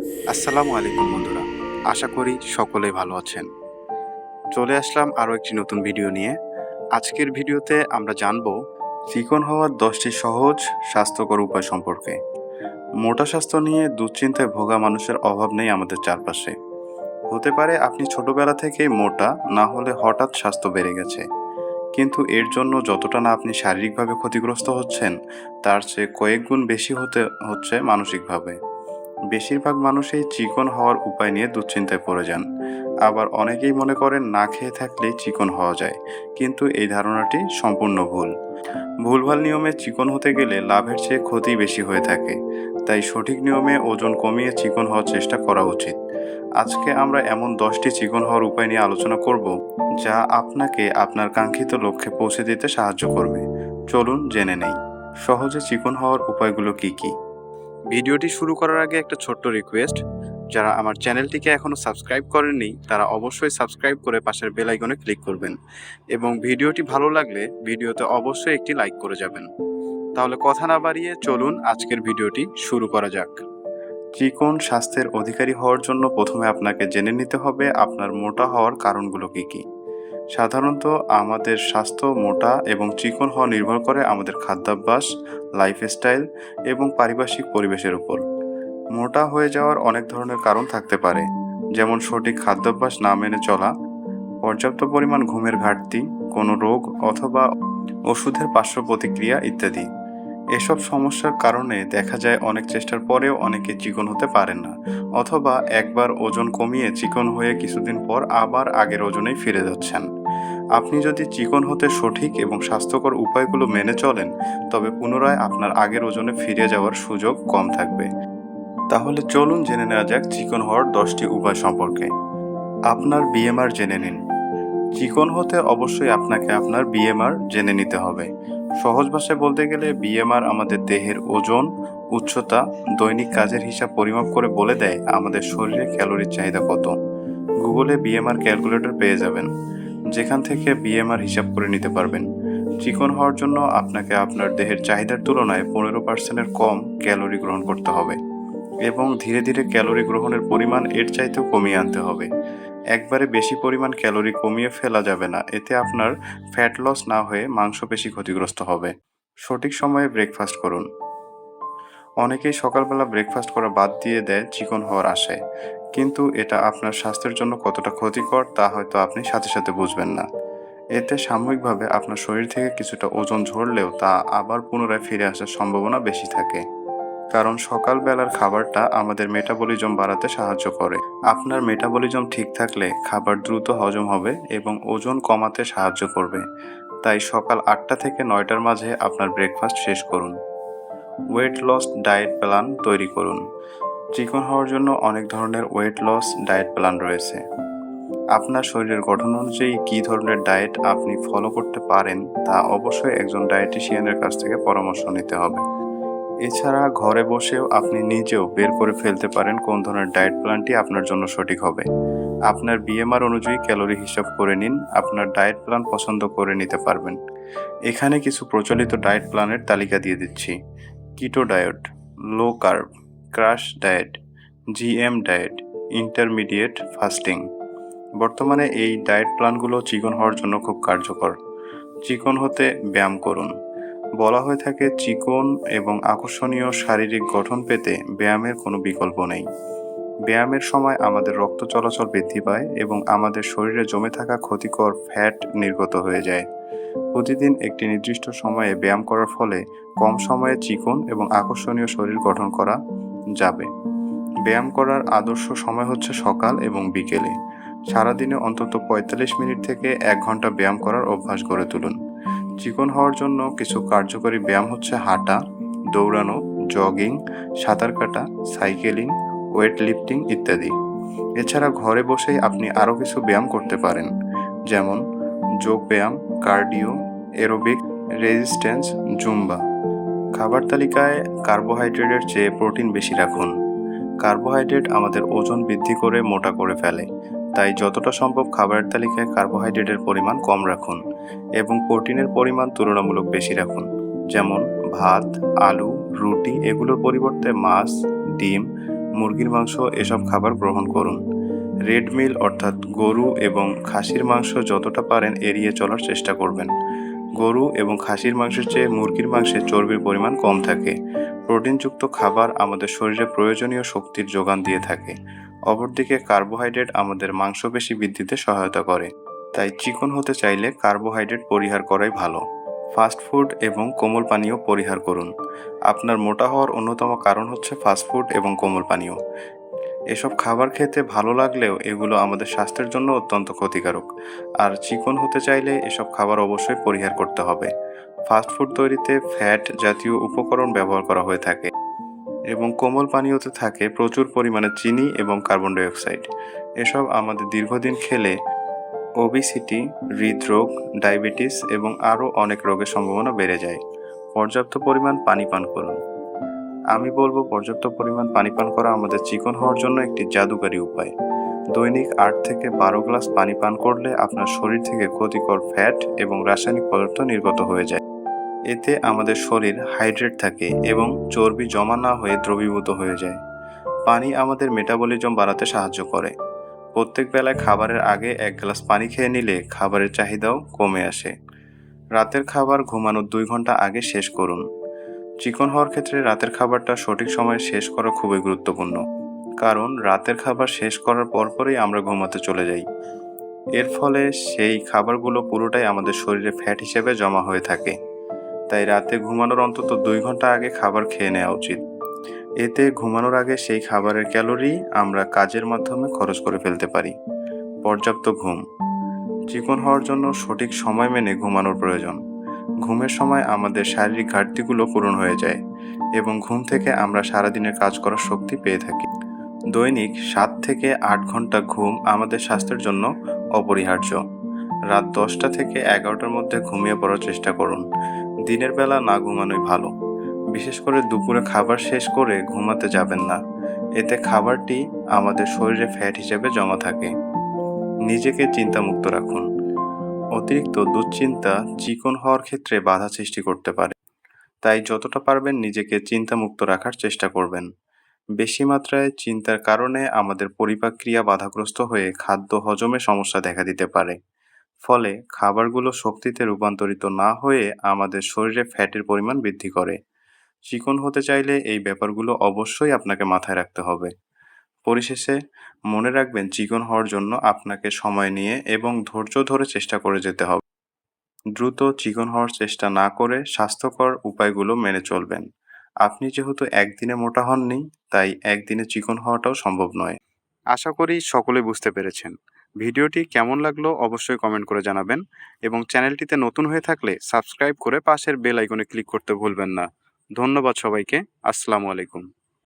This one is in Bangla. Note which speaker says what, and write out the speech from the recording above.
Speaker 1: আসসালামু আলাইকুম বন্ধুরা। আশা করি সকলেই ভালো আছেন। চলে আসলাম আরও একটি নতুন ভিডিও নিয়ে। আজকের ভিডিওতে আমরা জানব চিকন হওয়ার দশটি সহজ, স্বাস্থ্যকর উপায় সম্পর্কে। মোটা স্বাস্থ্য নিয়ে দুশ্চিন্তায় ভোগা মানুষের অভাব নেই আমাদের চারপাশে। হতে পারে আপনি ছোটবেলা থেকেই মোটা, না হলে হঠাৎ স্বাস্থ্য বেড়ে গেছে। কিন্তু এর জন্য যতটা না আপনি শারীরিকভাবে ক্ষতিগ্রস্ত হচ্ছেন, তার চেয়ে কয়েক গুণ বেশি হতে হচ্ছে মানসিকভাবে। বেশিরভাগ মানুষই চিকন হওয়ার উপায় নিয়ে দুশ্চিন্তায় পড়ে যান। আবার অনেকেই মনে করেন না খেয়ে থাকলেই চিকন হওয়া যায়, কিন্তু এই ধারণাটি সম্পূর্ণ ভুল। ভুলভাল নিয়মে চিকন হতে গেলে লাভের চেয়ে ক্ষতি বেশি হয়ে থাকে, তাই সঠিক নিয়মে ওজন কমিয়ে চিকন হওয়ার চেষ্টা করা উচিত। আজকে আমরা এমন দশটি চিকন হওয়ার উপায় নিয়ে আলোচনা করব, যা আপনাকে আপনার কাঙ্ক্ষিত লক্ষ্যে পৌঁছে দিতে সাহায্য করবে। চলুন জেনে নেই। সহজে চিকন হওয়ার উপায়গুলো কি কী? ভিডিওটি শুরু করার আগে একটা ছোট্ট রিকোয়েস্ট যারা আমার চ্যানেলটিকে এখনও সাবস্ক্রাইব করেননি, তারা অবশ্যই সাবস্ক্রাইব করে পাশের বেল আইকনে ক্লিক করবেন এবং ভিডিওটি ভালো লাগলে ভিডিওতে অবশ্যই একটি লাইক করে যাবেন। তাহলে কথা না বাড়িয়ে চলুন আজকের ভিডিওটি শুরু করা যাক। চিকন স্বাস্থ্যের অধিকারী হওয়ার জন্য প্রথমে আপনাকে জেনে নিতে হবে আপনার মোটা হওয়ার কারণগুলো কী কী। সাধারণত আমাদের স্বাস্থ্য মোটা এবং চিকন হওয়া নির্ভর করে আমাদের খাদ্যাভ্যাস লাইফস্টাইল এবং পারিপার্শ্বিক পরিবেশের উপর। মোটা হয়ে যাওয়ার অনেক ধরনের কারণ থাকতে পারে, যেমন সঠিক খাদ্যাভ্যাস না মেনে চলা, পর্যাপ্ত পরিমাণ ঘুমের ঘাটতি, কোনো রোগ অথবা ওষুধের পার্শ্ব প্রতিক্রিয়া ইত্যাদি। এসব সমস্যার কারণে দেখা যায় অনেক চেষ্টার পরেও অনেকে চিকন হতে পারেন না, অথবা একবার ওজন কমিয়ে চিকন হয়ে কিছুদিন পর আবার আগের ওজনেই ফিরে যাচ্ছেন। আপনি যদি চিকন হতে সঠিক এবং স্বাস্থ্যকর উপায়গুলো মেনে চলেন, তবে পুনরায় আপনার আগের ওজনে ফিরে যাওয়ার সুযোগ কম থাকবে। তাহলে চলুন জেনে নেওয়া যাক চিকন হওয়ার দশটি উপায় সম্পর্কে। আপনার বিএমআর জেনে নিন। চিকন হতে অবশ্যই আপনাকে আপনার বিএমআর জেনে নিতে হবে। সহজ ভাষায় বলতে গেলে বিএমআর আমাদের দেহের ওজন, উচ্চতা, দৈনিক কাজের হিসাব পরিমাপ করে বলে দেয় আমাদের শরীরে ক্যালোরির চাহিদা কত। গুগলে বিএমআর ক্যালকুলেটর পেয়ে যাবেন। যেখান থেকে বিএমআর হিসাব করে নিতে পারবেন। চিকন হওয়ার জন্য আপনাকে আপনার দেহের চাহিদার তুলনায় পনেরো পার্সেন্টের কম ক্যালোরি গ্রহণ করতে হবে এবং ধীরে ধীরে ক্যালোরি গ্রহণের পরিমাণ এর চাইতেও কমিয়ে আনতে হবে। একবারে বেশি পরিমাণ ক্যালোরি কমিয়ে ফেলা যাবে না, এতে আপনার ফ্যাট লস না হয়ে মাংসপেশি ক্ষতিগ্রস্ত হবে। সঠিক সময়ে ব্রেকফাস্ট করুন। অনেকেই সকালবেলা ব্রেকফাস্ট করা বাদ দিয়ে দেয় চিকন হওয়ার আশায়। কিন্তু এটা আপনার স্বাস্থ্যের জন্য কতটা ক্ষতিকর তা হয়তো আপনি সাথে সাথে বুঝবেন না। এতে সাময়িকভাবে আপনার শরীর থেকে কিছুটা ওজন ঝরলেও তা আবার পুনরায় ফিরে আসার সম্ভাবনা বেশি থাকে। কারণ সকালবেলার খাবারটা আমাদের মেটাবলিজম বাড়াতে সাহায্য করে। আপনার মেটাবলিজম ঠিক থাকলে খাবার দ্রুত হজম হবে এবং ওজন কমাতে সাহায্য করবে। তাই সকাল আটটা থেকে নয়টার মাঝে আপনার ব্রেকফাস্ট শেষ করুন। ওয়েট লস ডায়েট প্ল্যান তৈরি করুন। চিকন হওয়ার জন্য অনেক ধরনের ওয়েট লস ডায়েট প্ল্যান রয়েছে। আপনার শরীরের গঠন অনুযায়ী কী ধরনের ডায়েট আপনি ফলো করতে পারেন, তা অবশ্যই একজন ডায়েটিশিয়ানের কাছ থেকে পরামর্শ নিতে হবে। এছাড়া ঘরে বসেও আপনি নিজেও বের করে ফেলতে পারেন কোন ধরনের ডায়েট প্ল্যানটি আপনার জন্য সঠিক হবে। আপনার বিএমআর অনুযায়ী ক্যালোরি হিসাব করে নিন, আপনার ডায়েট প্ল্যান পছন্দ করে নিতে পারবেন। এখানে কিছু প্রচলিত ডায়েট প্ল্যানের তালিকা দিয়ে দিচ্ছি। Keto diet low carb crash diet GM diet intermediate fasting বর্তমানে এই ডায়েট প্ল্যানগুলো চিকন হওয়ার জন্য খুব কার্যকর। চিকন হতে ব্যায়াম করুন। বলা হয়ে থাকে চিকন এবং আকর্ষণীয় শারীরিক গঠন পেতে ব্যায়ামের কোনো বিকল্প নেই। ব্যায়ামের সময় আমাদের রক্ত চলাচল বৃদ্ধি পায় এবং আমাদের শরীরে জমে থাকা ক্ষতিকর ফ্যাট নির্গত হয়ে যায়। প্রতিদিন একটি নির্দিষ্ট সময়ে ব্যায়াম করার ফলে কম সময়ে চিকন এবং আকর্ষণীয় শরীর গঠন করা যাবে। ব্যায়াম করার আদর্শ সময় হচ্ছে সকাল এবং বিকেলে। সারাদিনে অন্তত পঁয়তাল্লিশ মিনিট থেকে এক ঘণ্টা ব্যায়াম করার অভ্যাস গড়ে তুলুন। চিকন হওয়ার জন্য কিছু কার্যকরী ব্যায়াম হচ্ছে হাঁটা, দৌড়ানো, জগিং, সাঁতার কাটা, সাইকেলিং, ওয়েট লিফটিং ইত্যাদি। এছাড়া ঘরে বসেই আপনি আরও কিছু ব্যায়াম করতে পারেন। যেমন যোগ ব্যায়াম, কার্ডিও, এরোবিক, রেজিস্ট্যান্স, জুম্বা। খাবার তালিকায় কার্বোহাইড্রেটের চেয়ে প্রোটিন বেশি রাখুন। কার্বোহাইড্রেট আমাদের ওজন বৃদ্ধি করে মোটা করে ফেলে, তাই যতটা সম্ভব খাবারের তালিকায় কার্বোহাইড্রেটের পরিমাণ কম রাখুন এবং প্রোটিনের পরিমাণ তুলনামূলক বেশি রাখুন, যেমন ভাত, আলু, রুটি এগুলোর পরিবর্তে মাছ, ডিম, মুরগির মাংস এসব খাবার গ্রহণ করুন। রেড মিল অর্থাৎ গরু এবং খাসির মাংস যতটা পারেন এড়িয়ে চলার চেষ্টা করবেন। গরু এবং খাসির মাংসের চেয়ে মুরগির মাংসে চর্বির পরিমাণ কম থাকে। প্রোটিনযুক্ত খাবার আমাদের শরীরে প্রয়োজনীয় শক্তির যোগান দিয়ে থাকে। অপরদিকে কার্বোহাইড্রেট আমাদের মাংসপেশি বৃদ্ধিতে সহায়তা করে। তাই চিকন হতে চাইলে কার্বোহাইড্রেট পরিহার করাই ভালো। ফাস্ট ফুড এবং কোমল পানীয় পরিহার করুন। আপনার মোটা হওয়ার অন্যতম কারণ হচ্ছে ফাস্ট ফুড এবং কোমল পানীয়। এসব খাবার খেতে ভালো লাগলেও এগুলো আমাদের স্বাস্থ্যের জন্য অত্যন্ত ক্ষতিকারক। আর চিকন হতে চাইলে এসব খাবার অবশ্যই পরিহার করতে হবে। ফাস্ট ফুড তৈরিতে ফ্যাট জাতীয় উপকরণ ব্যবহার করা হয়ে থাকে এবং কোমল পানীয়তে থাকে প্রচুর পরিমাণে চিনি এবং কার্বন ডাইঅক্সাইড। এসব আমাদের দীর্ঘদিন খেলে ওবিসিটি, হৃদরোগ, ডায়াবেটিস এবং আরও অনেক রোগের সম্ভাবনা বেড়ে যায়। পর্যাপ্ত পরিমাণ পানি পান করুন। আমি বলব পর্যাপ্ত পরিমাণ পানি পান করা আমাদের চিকন হওয়ার জন্য একটি জাদুকারী উপায়। দৈনিক আট থেকে বারো গ্লাস পানি পান করলে আপনার শরীর থেকে ক্ষতিকর ফ্যাট এবং রাসায়নিক পদার্থ নির্গত হয়ে যায়। এতে আমাদের শরীর হাইড্রেট থাকে এবং চর্বি জমা না হয়ে দ্রবীভূত হয়ে যায়। পানি আমাদের মেটাবলিজম বাড়াতে সাহায্য করে। প্রত্যেক বেলায় খাবারের আগে এক গ্লাস পানি খেয়ে নিলে খাবারের চাহিদাও কমে আসে। রাতের খাবার ঘুমানোর দুই ঘণ্টা আগে শেষ করুন। চিকন হওয়ার ক্ষেত্রে রাতের খাবারটা সঠিক সময়ে শেষ করা খুবই গুরুত্বপূর্ণ। কারণ, রাতের খাবার শেষ করার পরপরই আমরা ঘুমাতে চলে যাই। এর ফলে সেই খাবারগুলো পুরোটাই আমাদের শরীরে ফ্যাট হিসেবে জমা হয়ে থাকে। তাই রাতে ঘুমানোর অন্তত দুই ঘণ্টা আগে খাবার খেয়ে নেওয়া উচিত। এতে ঘুমানোর আগে সেই খাবারের ক্যালোরি আমরা কাজের মাধ্যমে খরচ করে ফেলতে পারি। পর্যাপ্ত ঘুম। চিকন হওয়ার জন্য সঠিক সময় মেনে ঘুমানোর প্রয়োজন। ঘুমের সময় আমাদের শারীরিক ঘাটতিগুলো পূরণ হয়ে যায় এবং ঘুম থেকে আমরা সারাদিনের কাজ করার শক্তি পেয়ে থাকি। দৈনিক সাত থেকে আট ঘণ্টা ঘুম আমাদের স্বাস্থ্যের জন্য অপরিহার্য। রাত দশটা থেকে এগারোটার মধ্যে ঘুমিয়ে পড়ার চেষ্টা করুন। দিনের বেলা না ঘুমানোই ভালো। বিশেষ করে দুপুরে খাবার শেষ করে ঘুমাতে যাবেন না। এতে খাবারটি আমাদের শরীরে ফ্যাট হিসেবে জমা থাকে। নিজেকে চিন্তামুক্ত রাখুন। অতিরিক্ত দুশ্চিন্তা চিকন হওয়ার ক্ষেত্রে বাধা সৃষ্টি করতে পারে। তাই যতটা পারবেন নিজেকে চিন্তামুক্ত রাখার চেষ্টা করবেন। বেশি মাত্রায় চিন্তার কারণে আমাদের পরিপাক ক্রিয়া বাধাগ্রস্ত হয়ে খাদ্য হজমে সমস্যা দেখা দিতে পারে। ফলে খাবারগুলো শক্তিতে রূপান্তরিত না হয়ে আমাদের শরীরে ফ্যাটের পরিমাণ বৃদ্ধি করে। চিকন হতে চাইলে এই ব্যাপারগুলো অবশ্যই আপনাকে মাথায় রাখতে হবে। পরিশেষে মনে রাখবেন, চিকন হওয়ার জন্য আপনাকে সময় নিয়ে এবং ধৈর্য ধরে চেষ্টা করে যেতে হবে। দ্রুত চিকন হওয়ার চেষ্টা না করে স্বাস্থ্যকর উপায়গুলো মেনে চলবেন। আপনি যেহেতু একদিনে মোটা হননি, তাই একদিনে চিকন হওয়াটাও সম্ভব নয়। আশা করি সকলে বুঝতে পেরেছেন। ভিডিওটি কেমন লাগল অবশ্যই কমেন্ট করে জানাবেন এবং চ্যানেলটিতে নতুন হয়ে থাকলে সাবস্ক্রাইব করে পাশের বেল আইকনে ক্লিক করতে ভুলবেন না। ধন্যবাদ সবাইকে। আসসালামু আলাইকুম।